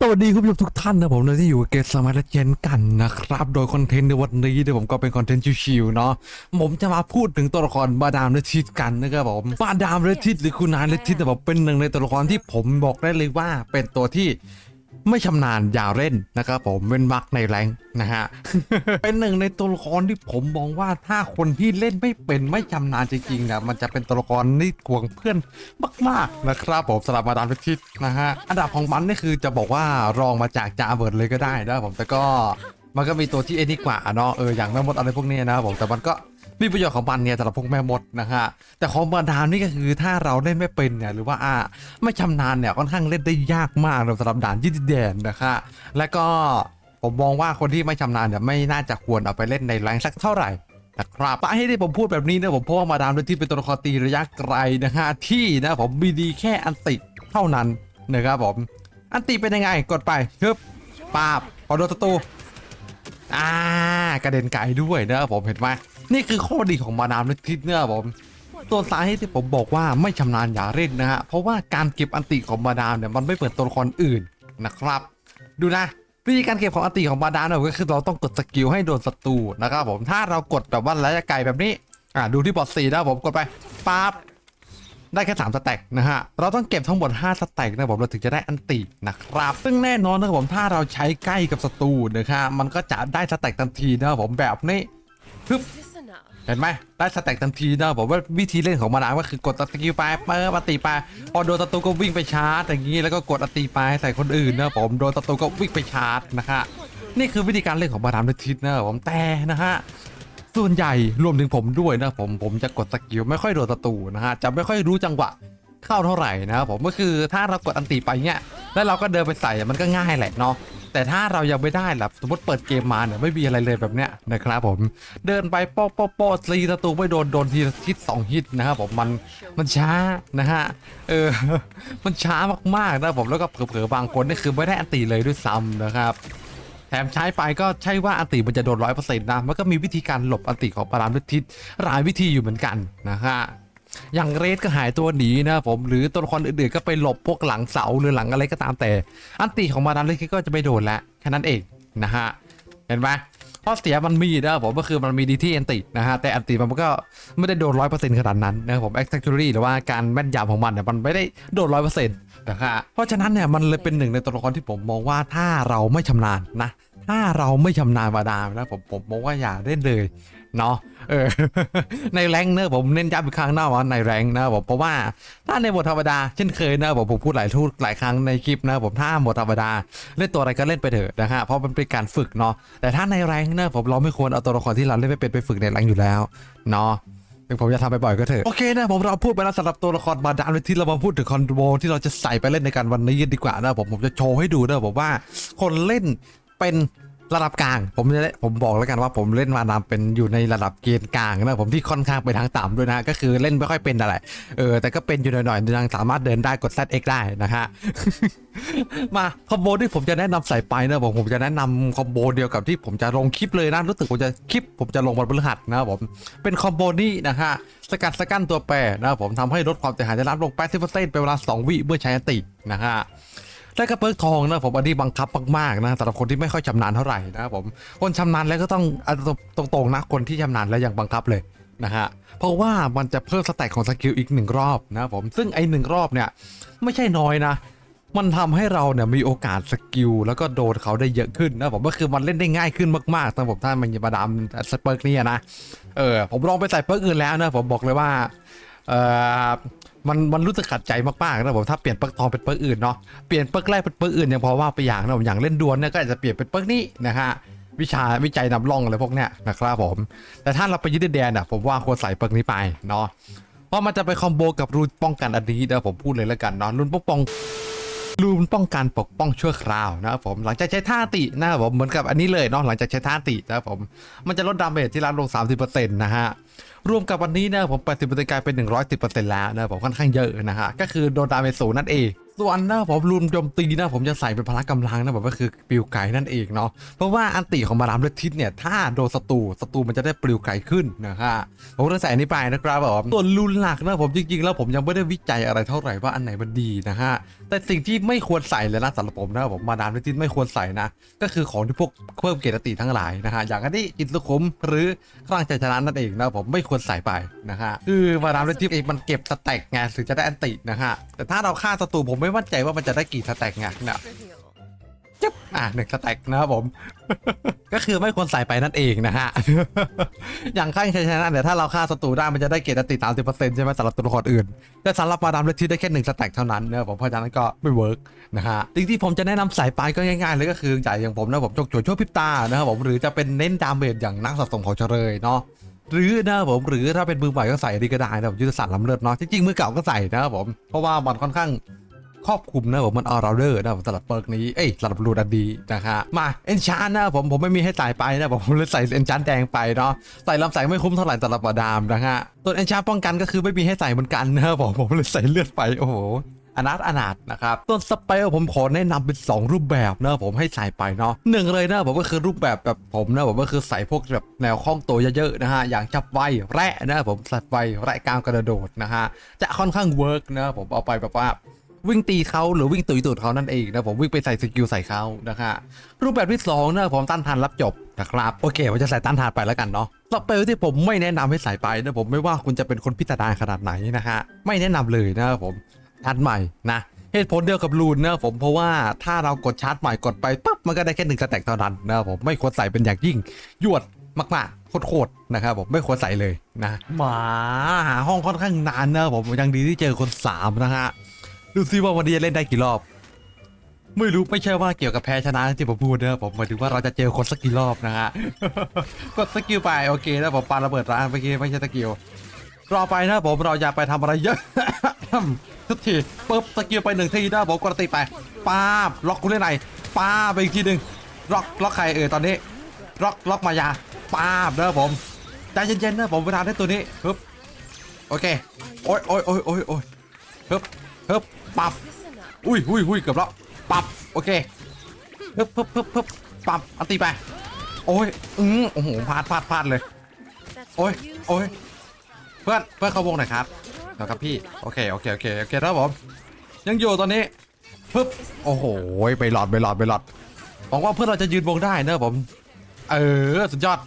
สวัสดีคุณผู้ชมทุกท่านนะผมนะที่อยู่กับเกมสมาร์ทเจนกันนะครับ โดยคอนเทนต์ในวันนี้เนี่ยผมก็เป็นคอนเทนต์ชิวๆเนาะผมจะมาพูดถึงตัวละครมาดามเลทิดกันนะครับผมมาดามเลทิดหรือคุณนายเลทิดแต่ผมเป็นหนึ่งในตัวละครที่ผมบอกได้เลยว่าเป็นตัวที่ ไม่ชำนาญอย่าเล่นนะครับผมเป็นมักในแรงนะฮะเป็นหนึ่งในตัวละครที่ผมมองว่าถ้าคนที่เล่นไม่เป็นไม่ชำนาญจริงๆนี่ยมันจะเป็นตัวละครที่กวงเพื่อนมากๆนะครับผมสำหรับมาดามเลทิสนะฮะอันดับของมันนี่คือจะบอกว่ารองมาจากจาเบิร์ดเลยก็ได้นะผมแต่ก็มันก็มีตัวที่เอ็นดีกว่าเนาะเอออย่างแม่มดอะไรพวกนี้นะครับผมแต่มันก็ มีประโยชน์ของมันเนี่ยสำหรับพวกแม่มดนะฮะแต่ของมาดามนี่ก็คือถ้าเราเล่นไม่เป็นเนี่ยหรือว่าอ่าไม่ชำนาญเนี่ยค่อนข้างเล่นได้ยากมากสำหรับด่านยืดแดนนะคะและก็ผมมองว่าคนที่ไม่ชำนาญเนี่ยไม่น่าจะควรเอาไปเล่นในแรงสักเท่าไหร่นะครับสาเหตุที่ผมพูดแบบนี้เนี่ยผมเพราะว่ามาดามด้วยที่เป็นตัวละครตีระยะไกลนะฮะที่นะผมมีดีแค่อันติเท่านั้นนะครับผมอันติเป็นยังไงกดไปฮึบปาบพอโดนศัตรูอ่ากระเด็นไกลด้วยนะผมเห็นไหม นี่คือข้อดีของมาดามด้วยทิศเนี่ยผมตัวสาเหตุที่ผมบอกว่าไม่ชำนาญอย่าเล่นนะฮะเพราะว่าการเก็บอันติของมาดามเนี่ยมันไม่เหมือนตัวละครอื่นนะครับ ดูนะวิธีการเก็บของอันติของมาดามเนี่ยก็คือเราต้องกดสกิลให้โดนศัตรูนะครับผมถ้าเรากดแบบว่าระยะไกลแบบนี้อ่าดูที่บอสสี่นะผมกดไปปั๊บได้แค่3สแต็กนะฮะ เราต้องเก็บทั้งหมด5สแต็กนะผมเราถึงจะได้อันตินะครับ ซึ่งแน่นอนนะครับผมถ้าเราใช้ใกล้กับศัตรูนะครับมันก็จะได้สแต็กทันทีนะครับผมแบบนี้ ปึ๊บ เห็นไหมได้สแต็กทันทีนะผมว่าวิธีเล่นของมานาวก็คือกดสกิลไปเปิดปฏิไปพอโดนศัตรูก็วิ่งไปชาร์จอย่างนี้แล้วก็กดอติไปใส่คนอื่นนะผมโดนศัตรูก็วิ่งไปชาร์จนะฮะนี่คือวิธีการเล่นของมาดามทิศนะผมแต่นะฮะส่วนใหญ่รวมถึงผมด้วยนะผมผมจะกดสกิลไม่ค่อยโดนศัตรูนะฮะจะไม่ค่อยรู้จังหวะเข้าเท่าไหร่นะครับผมก็คือถ้าเรากดอันติไปเนี่ยแล้วเราก็เดินไปใส่มันก็ง่ายแหละเนาะ แต่ถ้าเรายังไม่ได้ล่ะสมมติเปิดเกมมาเนี่ยไม่มีอะไรเลยแบบเนี้ยนะครับผมเดินไปโป๊ะโป๊ะโป๊ะตีศัตรูไม่โดนโดนทีละฮิตสองฮิตนะครับผมมันมันช้านะฮะเออมันช้ามากๆนะผมแล้วก็เผลอๆบางคนนี่คือไม่ได้อันตีเลยด้วยซ้ำนะครับแถมใช้ไปก็ใช่ว่าอันติมันจะโดนร้อยเปอร์เซ็นต์นะ มันก็มีวิธีการหลบอันติของปารามฤทธิตหลายวิธีอยู่เหมือนกันนะฮะ อย่างเรดก็หายตัวหนีนะผมหรือตัวละครอื่นๆก็ไปหลบพวกหลังเสาหรือหลังอะไรก็ตามแต่ อันติของมาดามฤทธิตก็จะไม่โดนแล้วแค่นั้นเองนะฮะเห็นไหมข้อเสียมันมีนะผมก็คือมันมีดีที่อันตินะฮะแต่อันติมันก็ไม่ได้โดนร้อยเปอร์เซ็นต์ขนาดนั้นนะครับผม exactly หรือว่าการแม่นยำของมันเนี่ยมันไม่ได้โดนร้อยเปอร์เซ็นต์นะฮะเพราะฉะนั้นเนี่ยมันเลยเป็นหนึ่งในตัวละครที่ผมมองว่าถ้าเราไม่ชำนาญนะถ้าเราไม่ชำนาญมาดามนะผมผมมองว่าอย่าเล่นเลย เนาะเออในแรงเนอะผมเน้นย้ำอีกครั้งนะว่าในแรงนะผมเพราะว่าถ้าในบทธรรมดาเช่นเคยนะผมผมพูดหลายทุกหลายครั้งในคลิปนะผมถ้าบทธรรมดาเล่นตัวอะไรก็เล่นไปเถอะนะฮะเพราะมันเป็นการฝึกเนาะแต่ถ้าในแรงเนอะผมเราไม่ควรเอาตัวละครที่เราเล่นไม่เป็นไปฝึกในแรงอยู่แล้วเนาะถึงผมจะทำไปบ่อยก็เถอะ โอเคนะผมเราพูดไปแล้วสำหรับตัวละครมาดามในที่เรามาพูดถึงคอนโบที่เราจะใส่ไปเล่นในการวันนี้ดีกว่านะผมผมจะโชว์ให้ดูนะผมว่าคนเล่นเป็น ระดับกลาง ผมจะผมบอกแล้วกันว่าผมเล่นมาดามเป็นอยู่ในระดับเกณฑ์กลางนะผมที่ค่อนข้างไปทางต่ำด้วยนะก็คือเล่นไม่ค่อยเป็นอะไรเออแต่ก็เป็นอยู่หน่อยๆยังสามารถเดินได้กด ZX ได้นะฮะมาคอมโบที่ผมจะแนะนำใส่ไปนะผมผมจะแนะนำคอมโบเดียวกับที่ผมจะลงคลิปเลยนะรู้สึกผมจะคลิป ผมจะลงวันพฤหัสนะผมเป็นคอมโบนี้นะฮะสกัดสกั้นตัวแปรนะผมทำให้ลดความเสียหายได้รับลง 80%เป็นเวลา 2 วิเมื่อใช้อันตินะฮะ และก็เปิร์กทองนะผมอันนี้บังคับมากๆนะสำหรับคนที่ไม่ค่อยชำนาญเท่าไหร่นะครับผมคนชำนาญแล้วก็ต้องตรงๆนะคนที่ชำนาญแล้วยังบังคับเลยนะฮะเพราะว่ามันจะเพิ่มสแต็กของสกิลอีกหนึ่งรอบนะครับผมซึ่งไอ้หนึ่งรอบเนี่ยไม่ใช่น้อยนะมันทำให้เราเนี่ยมีโอกาสสกิลแล้วก็โดนเขาได้เยอะขึ้นนะผมก็คือมันเล่นได้ง่ายขึ้นมากๆสำหรับผมถ้ามันมาดามสเปิร์กนี่นะเออผมลองไปใส่เปิร์กอื่นแล้วนะผมบอกเลยว่าเออ มันมันรู้สึกขัดใจมากๆนะผมถ้าเปลี่ยนเปิร์กทองเป็นเปิร์กอื่นเนาะเปลี่ยนเปิร์กแรกเป็นเปิร์กอื่นยังพอว่าไปอย่างนะผมอย่างเล่นดวลเนี่ยก็อาจจะเปลี่ยนเป็นเปิร์กนี้นะฮะวิชาวิจัยนำร่องอะไรพวกเนี้ยนะครับผม แต่ถ้าเราไปยึดแดนอะผมว่าควรใส่เปิร์กนี้ไปเนาะเพราะมันจะไปคอมโบกับรูนป้องกันอันนี้นะผมพูดเลยแล้วกันเนาะรูนป้อง รูมป้องกันปกป้องชั่วคราวนะครับผมหลังจากใช้ท่าตินะครับผมเหมือนกับอันนี้เลยเนาะหลังจากใช้ท่าตินะครับผมมันจะลดดาเมจที่ลดลง 30%นะฮะรวมกับวันนี้นะครับผม 80%กลายเป็น 110%แล้วนะครับผมค่อนข้างเยอะนะฮะก็คือโดนดาเมจสูงนั่นเอง ส่วนนะผมรุนโจมตีนะผมจะใส่เป็นพละกำลังนะผมก็คือปลิวไก่นั่นเองเนาะเพราะว่าอันติของมาดามเลทิสเนี่ยถ้าโดนศัตรูศัตรูมันจะได้ปลิวไก่ขึ้นนะฮะผมจะใส่อันนี้ไปนะครับผมส่วนรุนหลักนะผมจริงๆ แล้วผมยังไม่ได้วิจัยอะไรเท่าไหร่ว่าอันไหนมันดีนะฮะแต่สิ่งที่ไม่ควรใส่เลยนะสำหรับผมนะผมมาดามเลทิสไม่ควรใส่นะก็คือของที่พวกเพิ่มเกรดติทั้งหลายนะฮะอย่างอันนี้อินสุขุมหรือคลั่งใจชนะนั่นเองนะผมไม่ควรใส่ไปนะฮะคือมาดามเลทิสเองมันเก็บสแต็กไงถึงจะได้อันตินะฮะแต่ถ้าเราฆ่าศัตรูผมไไม่มั่นใจว่ามันจะได้กี่สแต็กไงเนี่ยจึ๊บอะหนึ่งสแต็กนะครับผม ก็คือไม่ควรใส่ไปนั่นเองนะฮะ อย่างข้างชัยชนะเนี่ยถ้าเราฆ่าศัตรูได้มันจะได้เกรดติตามสิบเปอร์เซ็นต์ใช่ไหมสำหรับตัวละครอื่น แต่สำหรับมาดามเลทิสได้แค่หนึ่งสแต็กเท่านั้นนะครับผมเพราะฉะนั้นก็ไม่เวิร์กนะฮะจริงๆผมจะแนะนำสายปายก็ง่ายๆเลยก็คือจ่ายอย่างผมนะผมจกจวดช่วยพิบตานะครับผมหรือจะเป็นเน้นดาเมจอย่างนักสะสมของเฉลยเนาะหรือนะครับผมหรือถ้าเป็นมือใหม่ก็ใส่อันนี้ก็ได้นะผมยุทธศาสตร์ล้ำเลิศเนาะจริงๆมือเก่าก็ใส่นะครับผมเพราะว่ามันค่อนข้าง ครอบคลุมนะผมมันออราเดอร์นะผมสำหรับเปิร์กนี้เอ้ยสำหรับรูดดีนะฮะมาเอนชานนะผมผมไม่มีให้ใส่ไปนะผมเลยใส่เอนชานแดงไปเนาะใส่ลำแสงไม่คุ้มเท่าไหร่สำหรับดามนะฮะตัวเอนชานป้องกันก็คือไม่มีให้ใส่เหมือนกันนะผมผมเลยใส่เลือดไปโอ้โหอนาถอนาถนะครับต้นสเปลผมขอแนะนำเป็น 2 รูปแบบนะผมให้ใส่ไปเนาะหนึ่งเลยนะผมก็คือรูปแบบแบบผมนะผมก็คือใส่พวกแบบแนวคล้องตัวเยอะๆนะฮะอย่างจับไวแร่นะผมใส่ไวแร่กลางกระโดดนะฮะจะค่อนข้างเวิร์กนะผมเอาไปแบบว่า วิ่งตีเขาหรือวิ่งตุยตูดเขานั่นเองนะผมวิ่งไปใส่สกิลใส่เขานะฮะรูปแบบที่2นะผมต้านทานรับจบนะครับโอเคผมจะใส่ต้านทานไปแล้วกันเนาะสเปลที่ผมไม่แนะนำให้ใส่ไปนะผมไม่ว่าคุณจะเป็นคนพิจารณาขนาดไหนนะฮะไม่แนะนำเลยนะครับผมชาร์จใหม่นะเหตุผลเดียวกับรูนนะผมเพราะว่าถ้าเรากดชาร์จใหม่กดไปปั๊บมันก็ได้แค่หนึ่งสแต็กเท่านั้นนะครับผมไม่ควรใส่เป็นอย่างยิ่งยวดมากๆโคตรๆนะครับผมไม่ควรใส่เลยนะหมาหาห้องค่อนข้างนานนะผมยังดีที่เจอคนสามนะฮะ ดูซิว่าวันนี้จะเล่นได้กี่รอบ ไม่รู้ไม่ใช่ว่าเกี่ยวกับแพ้ชนะที่ผมพูดนะผมหมายถึงว่าเราจะเจอคนสักกี่รอบนะฮะ กดสกิลไปโอเคแล้วผมปาระเบิดร้านเมื่อกี้ไม่ใช่สกิลรอไปนะผมเราอย่าไปทำอะไรเยอะทุกทีปึ๊บสกิลไปหนึ่งทีนะผมกดติไปป้าบล็อกกูเล่นไหนป้าไปอีกทีหนึ่งล็อกล็อกใครเออตอนนี้ล็อกล็อกมายาป้าบนะผมใจเย็นๆนะผมเวลาได้ตัวนี้ปึ๊บโอเคโอ้ยโอ้ยโอ้ยโอ้ยโอ้ยปึ๊บปึ๊บ ปับอุ้ยอุ้ยอุ้ยเกือบแล้วปับโอเคปึ๊บปึ๊บปึ๊บปึ๊บปับอันตีไปโอ้ยอืมโอ้โหพลาดพลาดพลาดเลยโอ้ยโอ้ยเพื่อนเพื่อนเข้าวงหน่อยครับเดี๋ยวครับพี่โอเคโอเคโอเคโอเคแล้วผมยังอยู่ตอนนี้ปึ๊บโอ้โหไปหลอดไปหลอดไปหลอดหวังว่าเพื่อนเราจะยืนวงได้เนอะผม เออสุดยอด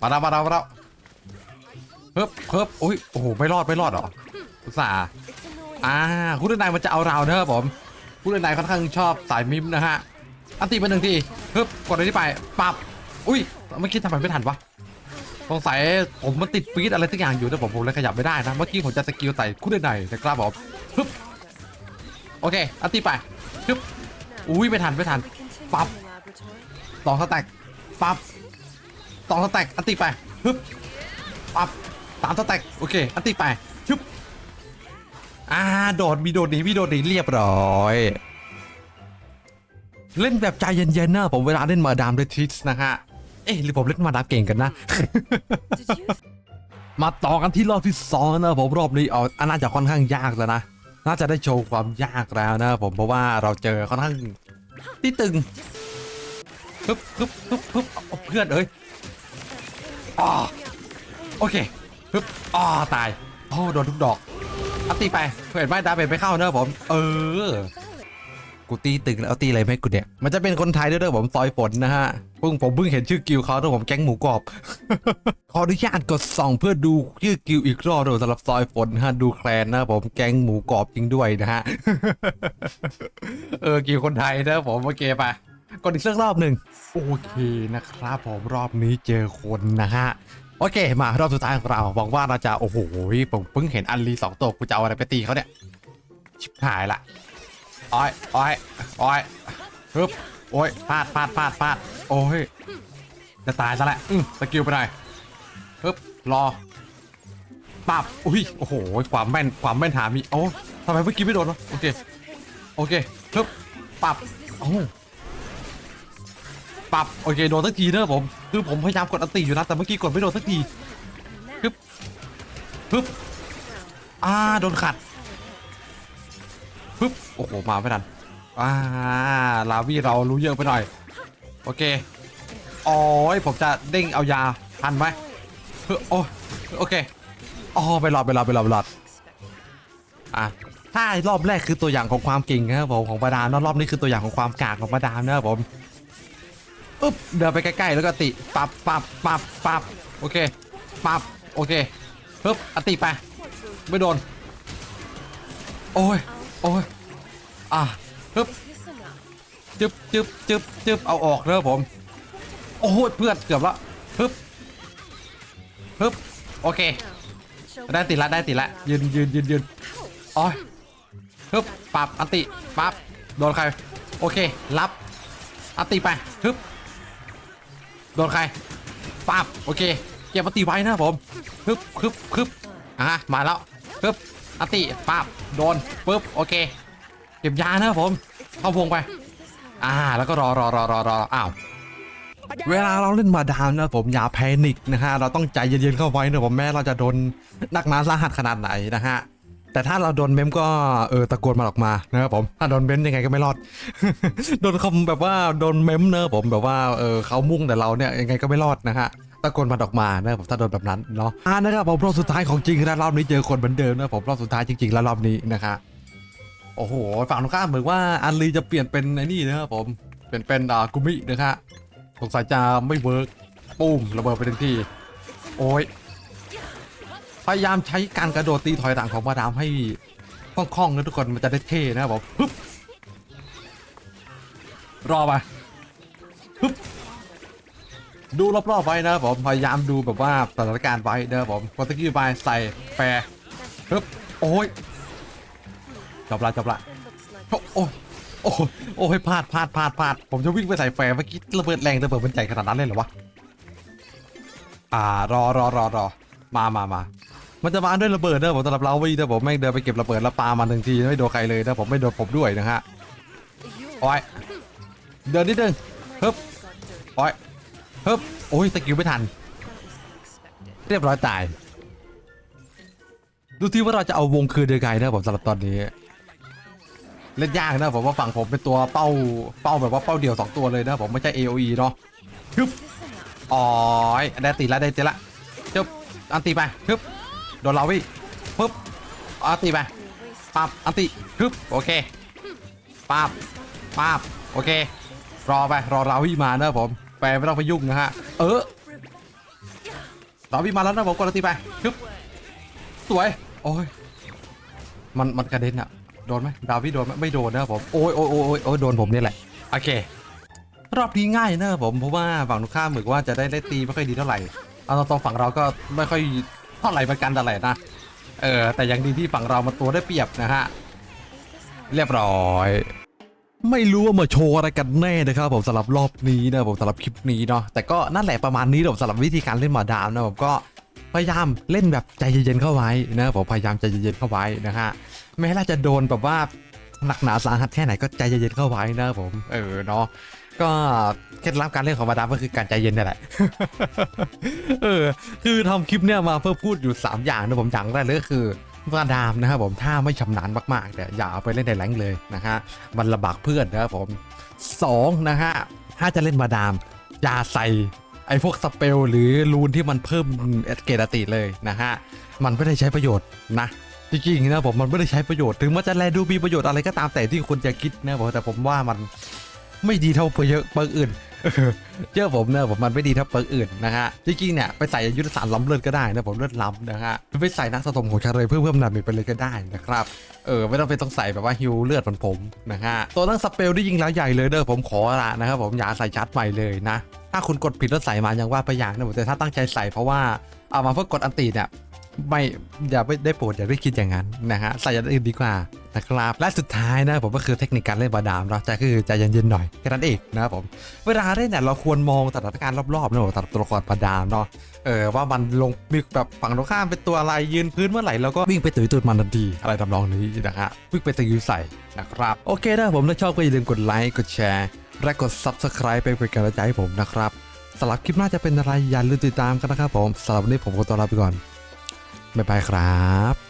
มาแล้วมาแล้วมาแล้วปึ๊บปึ๊บอุ้ยโอ้โหไม่รอดไม่รอดหรออุตส่าห์ อ่าคุณเดนายมันจะเอาเรานะครับผมคุณเดนายค่อนข้างชอบสายมิมนะฮะอันตีไปหนึ่งทีฮึบกดอันนี้ไปปับอุ้ยเมื่อกี้ทำไมไม่ทันวะสงสัยผมมันติดฟีดอะไรสักอย่างอยู่นะผมผมเลยขยับไม่ได้นะ เมื่อกี้ผมจะสกิลใส่คุณเดนายนะครับผมฮึบโอเคอันตีไปฮึบอุ้ยไม่ทันไม่ทันปับสองสแต็กปับสองสแต็กอันตีไปฮึบปับสามสแต็กโอเคอันตีไปฮึบ อ่าโดดมีโดดหนีมีโดดหนีเรียบร้อย เล่นแบบใจเย็นๆนะผมเวลาเล่นมาดามเดทิสนะฮะ เอ๊ะหรือผมเล่นมาดามเก่งกันนะ มาต่อกันที่รอบที่สองนะผมรอบนี้เอาอันน่าจะค่อนข้างยากแล้วนะน่าจะได้โชว์ความยากแล้วนะผมเพราะว่าเราเจอค่อนข้างที่ตึงปึ๊บปึ๊บปึ๊บปึ๊บเอาเพื่อนเอ้ยอ๋อโอเคปึ๊บอ๋อตายโอ้โดนทุกดอก เอาตีไปเห็นไหมดาเมจไปเข้าเนอะผม เออ กูตีตึงแล้วเอาตีอะไรไหมกูเนี่ย มันจะเป็นคนไทยด้วยเด้อผมซอยฝนนะฮะเพิ่งผมเพิ่งเห็นชื่อกิลเขาด้วยผมแก๊งหมูกรอบ ขออนุญาตกดส่องเพื่อดูชื่อกิลอีกรอบด้วยสำหรับซอยฝนนะฮะดูแคลนนะผมแก๊งหมูกรอบจริงด้วยนะฮะ เออกิลคนไทยนะผมโอเคไปกดอีกสักรอบหนึ่งโอเคนะครับผมรอบนี้เจอคนนะฮะ โอเค มารอบสุดท้ายของเราหวังว่าเราจะโอ้โหผมเพิ่งเห็นอันลีสองตัวกูจะเอาอะไรไปตีเขาเนี่ย ชิบหายละอ้อยอ้อยอ้อยฮึบโอ้ยพลาดพลาดพลาดพลาดโอ้ยจะตายซะแล้วอืมสกิลไปหน่อยฮึบรอปับอุ้ยโอ้โหความแม่นความแม่นหามีโอ้ทำไมเมื่อกี้ไม่โดนวะโอเคโอเคฮึบปับโอ้ ปับโอเคโดนสักทีเนอะผม คือผมพยายามกดอันติอยู่นะแต่เมื่อกี้กดไม่โดนสักทีปึ๊บปึ๊บอ่าโดนขัดปึ๊บโอ้โหมาไม่ทันอ่าลาวี่เรารู้เยอะไปหน่อย โอเคโอ้ยผมจะเด้งเอายาทันไหมโอ้โอเคอ๋อไปรอดไปรอดไปรอดไปรอดอะถ้ารอบแรกคือตัวอย่างของความเก่งนะครับผมของประดามนะรอบนี้คือตัวอย่างของความกากของประดามนะครับผม อึ๊บเดินไปใกล้ๆแล้วก็ติปับปับปับปับโอเคปับโอเคปึ๊บอติไปไม่โดน โอ้ยโอ้ยอะปึ๊บจึบจึบจึบจึบเอาออกเลยผม โอ้ยเพื่อนเกือบละปึ๊บปึ๊บโอเค ได้ติดละได้ติดละยืนยืนยืนยืนโอ้ยปึ๊บปับอติปับโดนใครโอเค รับอติไปปึ๊บ โดนใครปั๊บโอเคเก็บอันติไว้นะผมปึ๊บปึ๊บปึ๊บอะมาแล้วปึ๊บอติปั๊บโดนปึ๊บโอเค เก็บยานะผมเข้าวงไป อ่าแล้วก็รอรอรอรอรออ้าวเวลาเราเล่นมาดามนะผมอย่าแพนิคนะฮะเราต้องใจเย็นๆเข้าไว้นะผมแม้เราจะโดนนักหนาสาหัสขนาดไหนนะฮะ แต่ถ้าเราโดนเมมก็เออตะโกนมาออกมานะครับผมถ้าโดนเมมยังไงก็ไม่รอด โดนคำแบบว่าโดนเมมเนอะผมแบบว่าเออเขามุ่งแต่เราเนี่ยยังไงก็ไม่รอดนะฮะตะโกนมาออกมานะผมถ้าโดนแบบนั้นเนาะอ่านะครับผมรอบสุดท้ายของจริงนะรอบนี้เจอคนเหมือนเดิมนะผมรอบสุดท้ายจริงๆแล้วรอบนี้นะครับโอ้โหฝั่งตรงข้ามเหมือนว่าอันลีจะเปลี่ยนเป็นไอ้นี่นะครับผมเปลี่ยนเป็นอ่ากุมินะครับสงสัยจะไม่เวิร์กปุ้มระเบิดไปทันทีโอ้ย พยายามใช้การกระโดดตีถอยหลังของมาดามให้คล่องๆนะทุกคนมันจะได้เท่นะครับผมปึ๊บรอไปปึ๊บดูรอบๆไว้นะผมพยายามดูแบบว่าสถานการณ์ไว้นะครับผมพอตะกี้ไปใส่แฟร์ปึ๊บโอ้ยจบละจบละโอ้โอ้ยโอ้ยโอ้ยพลาดพลาดพลาดพลาดผมจะวิ่งไปใส่แฟร์เมื่อกี้ระเบิดแรงระเบิดมันใหญ่ขนาดนั้นเลยเหรอวะอ่ารอรอรอรอมามามา มันจะมาด้วยระเบิดเด้อผมสำหรับเราวิ่งเด้อผมแม่เดินไปเก็บระเบิดแล้วปามันหนึ่งทีไม่โดนใครเลยนะผมไม่โดนผมด้วยนะฮะโอ้ยเดินนิดนึงฮึบโอ้ยฮึบโอ้ยตะกิ้วไม่ทัน เรียบร้อยตาย ดูที่ว่าเราจะเอาวงคืนยังไงนะผมสำหรับตอนนี้เล่นยากนะผมว่าฝั่งผมเป็นตัวเป้าเป้าแบบว่าเป้าเดี่ยวสองตัวเลยนะผมไม่ใช่ AOE เนาะฮึบอ๋อยได้ตีละได้ตีละจบอันตีไปฮึบ โดนเราวิปึ๊บอันตีไปปั๊บอันตีฮึบโอเคปั๊บปั๊บโอเค รอไปรอเราวิมานะผมแปไม่ต้องไปยุ่งนะฮะเออเราวิมาแล้วนะผมกดอันตีไปฮึบสวยโอ้ยมันมันกระเด็นอะโดนไหมดาวิโดนไหมไม่โดนนะผมโอ้ยโอ้ยโอ้ยโอ้ยโดนผมนี่แหละโอเครอบนี้ง่ายนะผมเพราะว่าฝั่งตรงข้ามเหมือนว่าจะได้ได้ตีไม่ค่อยดีเท่าไหร่เอาตรงฝั่งเราก็ไม่ค่อย เท่าไหร่ประกันอะไรนะ เออ แต่ยังดีที่ฝั่งเรามาตัวได้เปรียบนะฮะ เรียบร้อย ไม่รู้ว่ามาโชว์อะไรกันแน่นะครับผมสำหรับรอบนี้นะผมสำหรับคลิปนี้เนาะ แต่ก็นั่นแหละประมาณนี้ผมสำหรับวิธีการเล่นหมาดามนะผมก็พยายามเล่นแบบใจเย็นๆเข้าไว้นะผมพยายามใจเย็นๆเข้าไว้นะฮะ แม้เราจะโดนแบบว่าหนักหนาสาหัสแค่ไหนก็ใจเย็นๆเข้าไว้นะผม เออเนาะ ก็เคล็ดลับการเล่นของมาดามก็คือการใจเย็นนี่แหละ เออ คือทำคลิปเนี่ยมาเพื่อพูดอยู่ 3 อย่างนะผมอย่างแรกเลยก็คือมาดามนะครับผมถ้าไม่ชำนาญมากๆเนี่ยอย่าเอาไปเล่นในแรงเลยนะฮะมันลำบากเพื่อนนะครับผมสองนะฮะถ้าจะเล่นมาดาม อย่าใส่ไอ้พวกสเปลหรือรูนที่มันเพิ่มเกรดอติเลยนะฮะมันไม่ได้ใช้ประโยชน์นะจริงๆนะผมมันไม่ได้ใช้ประโยชน์ถึงมันจะแลดูมีประโยชน์อะไรก็ตามแต่ที่คุณจะคิดนะผมแต่ผมว่ามัน ไม่ดีเท่าเปิร์กเปิร์กอื่นเชื่อผมนะผมมันไม่ดีเท่าเปิร์อื่นนะฮะจริงๆเนี่ยไปใส่ยุทธศาสตร์ล้ำเลิศก็ได้นะผมเลิศล้ำนะฮะไปใส่นักสะสมของชาเลยเพื่อเพิ่มดาเมจไปเลยก็ได้นะครับเออไม่ต้องไปต้องใส่แบบว่าฮิวเลือดมือนผมนะฮะตัวตั้งสเปลที่ยิงแล้วใหญ่เลยเด้อผมขอละนะครับผมอย่าใส่ชัดใหม่เลยนะ ถ้าคุณกดผิดแล้วใส่มายังว่าไปอย่างนะผมแต่ถ้าตั้งใจใส่เพราะว่าเอามาเพื่อกดอันตีเนี่ย ไม่อย่าไปได้โปรดอย่าได้คิดอย่างนั้นนะฮะใส่อย่างอื่นดีกว่านะครับและสุดท้ายนะผมก็คือเทคนิคการเล่นบาดามเนาะจะคือใจเย็นๆหน่อยแค่นั้นเองนะครับผมเวลาเล่นเนี่ยเราควรมองสถานการณ์รอบๆนะผมสำหรับตัวละครบาดามเนาะเออว่ามันลงมีแบบฝั่งตรงข้ามเป็นตัวอะไรยืนพื้นเมื่อไหร่เราก็วิ่งไปตุยตุยมันทันทีอะไรทำนองนี้นะฮะวิ่งไปตะยุใส่นะครับโอเคนะผมถ้าชอบก็อย่าลืมกดไลค์กดแชร์และกด subscribe ไปเป็นกำลังใจให้ผมนะครับสำหรับคลิปหน้าจะเป็นอะไรอย่าลืมติดตามกันนะครับผมสำหรับวันนี้ผมขอตัวลาไปก่อน บ๊ายบายครับ